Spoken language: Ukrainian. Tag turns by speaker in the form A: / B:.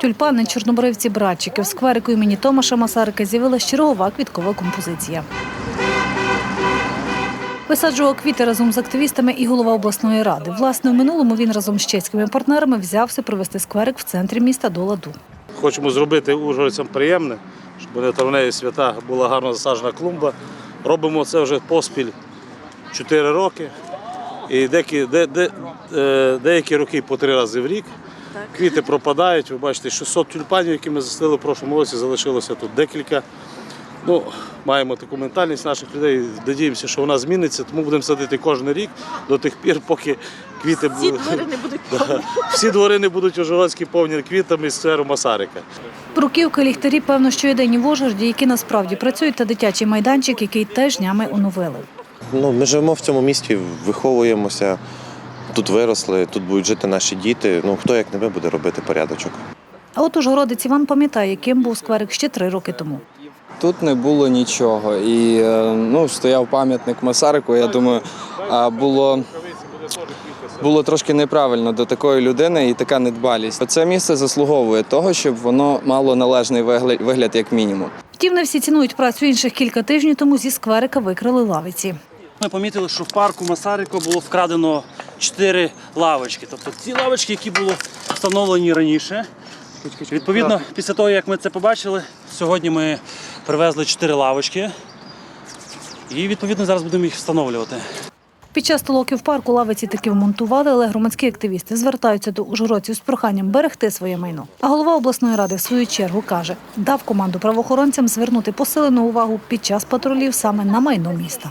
A: Тюльпани, чорнобривці, братчики. В скверику імені Томаша Масарика з'явилася чергова квіткова композиція. Висаджував квіти разом з активістами і голова обласної ради. Власне, у минулому він разом з чеськими партнерами взявся привести скверик в центрі міста до ладу.
B: Хочемо зробити ужгородцям приємне, щоб на травневі свята була гарно засаджена клумба. Робимо це вже поспіль 4 роки. І деякі, де, де, е, деякі роки по три рази в рік. Квіти пропадають. Ви бачите, 600 тюльпанів, які ми застили в прошлому році, залишилося тут декілька. Ну, маємо таку ментальність наших людей. Надіємося, що вона зміниться, тому будемо садити кожен рік до тих пір, поки квіти
C: Ці
B: будуть.
C: двори не будуть
B: Да. Всі двори не будуть ужгородські повні квітами з сферу Масарика.
A: Бруківки, ліхтарі, певно, що єдині в Ужгороді, які насправді працюють, та дитячий майданчик, який теж днями оновили.
D: Ну, ми живемо в цьому місті, виховуємося, тут виросли, тут будуть жити наші діти. Ну хто як не ми буде робити порядочок.
A: А от Ужгородець Іван пам'ятає, яким був скверик ще три роки тому.
E: Тут не було нічого. І е, ну, стояв пам'ятник Масарику. Я думаю, а, було, було трошки неправильно до такої людини і така недбалість. Це місце заслуговує того, щоб воно мало належний вигляд, вигляд як мінімум.
A: Втім, не всі цінують працю інших кілька тижнів тому зі скверика викрили лавиці.
F: Ми помітили, що в парку Масарико було вкрадено чотири лавочки. Тобто ті лавочки, які були встановлені раніше. Відповідно, після того, як ми це побачили, сьогодні ми привезли чотири лавочки. І відповідно зараз будемо їх встановлювати.
A: Під час толоки в парку лавиці таки вмонтували, але громадські активісти звертаються до ужгородців з проханням берегти своє майно. А голова обласної ради в свою чергу каже, дав команду правоохоронцям звернути посилену увагу під час патрулів саме на майно міста.